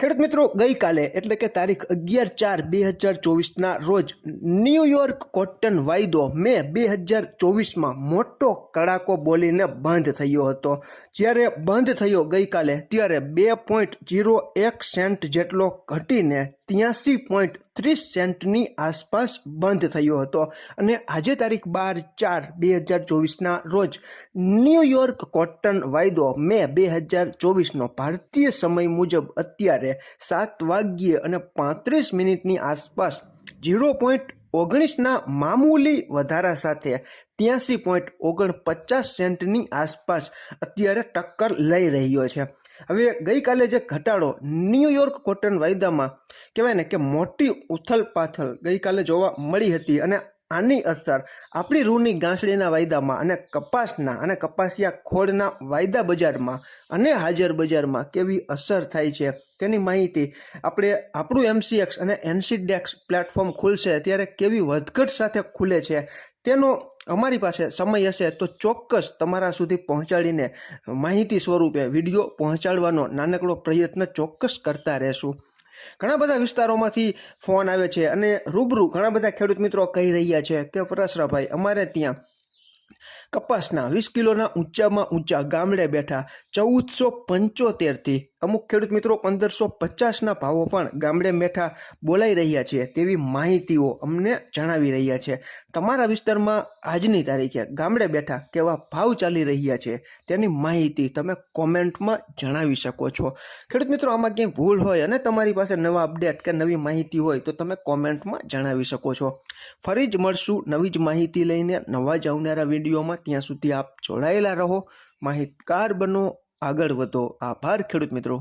ખેડૂત મિત્રો, ગઈકાલે, એટલે કે તારીખ અગિયાર ચાર બે હજાર ચોવીસના રોજ ન્યૂયોર્ક કોટન વાયદો મે બે હજાર ચોવીસમાં મોટો કડાકો બોલીને બંધ થયો હતો. જ્યારે બંધ થયો ગઈકાલે, ત્યારે બે પોઈન્ટ જીરો એક સેન્ટ જેટલો ઘટીને ત્યાંસી પોઈન્ટ ત્રીસ સેન્ટની આસપાસ બંધ થયો હતો. અને આજે તારીખ બાર ચાર બે હજાર ચોવીસના રોજ ન્યૂયોર્ક કોટન વાયદો મે બે હજાર ચોવીસનો ભારતીય સમય મુજબ અત્યારે સાત વાગ્યે અને પાંત્રીસ મિનિટની આસપાસ ઝીરો પોઈન્ટ ઓગણીસના મામૂલી વધારા સાથે ત્યાંસી પોઈન્ટ ઓગણપચાસ સેન્ટની આસપાસ અત્યારે ટક્કર લઈ રહ્યો છે. હવે ગઈકાલે જે ઘટાડો ન્યૂયોર્ક કોટન વાયદામાં કહેવાય ને કે મોટી ઉથલપાથલ ગઈકાલે જોવા મળી હતી અને આની અસર આપણી રૂની ગાંસડીના વાયદામાં અને કપાસના અને કપાસિયા ખોળના વાયદા બજારમાં અને હાજર બજારમાં કેવી અસર થાય છે તેની માહિતી આપણે આપણું એમસીએક્સ અને એનસીડેક્સ પ્લેટફોર્મ ખુલશે ત્યારે કેવી વધઘટ સાથે ખુલે છે તેનો અમારી પાસે સમય હશે તો ચોક્કસ તમારા સુધી પહોંચાડીને માહિતી સ્વરૂપે વીડિયો પહોંચાડવાનો નાનકડો પ્રયત્ન ચોક્કસ કરતા રહેશું. ઘણા બધા વિસ્તારોમાંથી ફોન આવે છે અને રૂબરૂ ઘણા બધા ખેડૂત મિત્રો કહી રહ્યા છે કે પરાસરાભાઈ અમારે ત્યાં કપાસના વીસ કિલોના ઊંચામાં ઊંચા ગામડે બેઠા ચૌદસો પંચોતેરથી અમુક ખેડૂત મિત્રો પંદરસો પચાસના ભાવો પણ ગામડે બેઠા બોલાઈ રહ્યા છે તેવી માહિતીઓ અમને જણાવી રહ્યા છે. તમારા વિસ્તારમાં આજની તારીખે ગામડે બેઠા કેવા ભાવ ચાલી રહ્યા છે તેની માહિતી તમે કોમેન્ટમાં જણાવી શકો છો. ખેડૂત મિત્રો, આમાં ક્યાંય ભૂલ હોય અને તમારી પાસે નવા અપડેટ કે નવી માહિતી હોય તો તમે કોમેન્ટમાં જણાવી શકો છો. ફરી જ મળશું નવી જ માહિતી લઈને નવા જ આવનારા વિડીયોમાં ત્યાં સુધી આપ જોડાયેલા રહો. માહિતગાર બનો. આગળ વધો. આભાર ખેડૂત મિત્રો.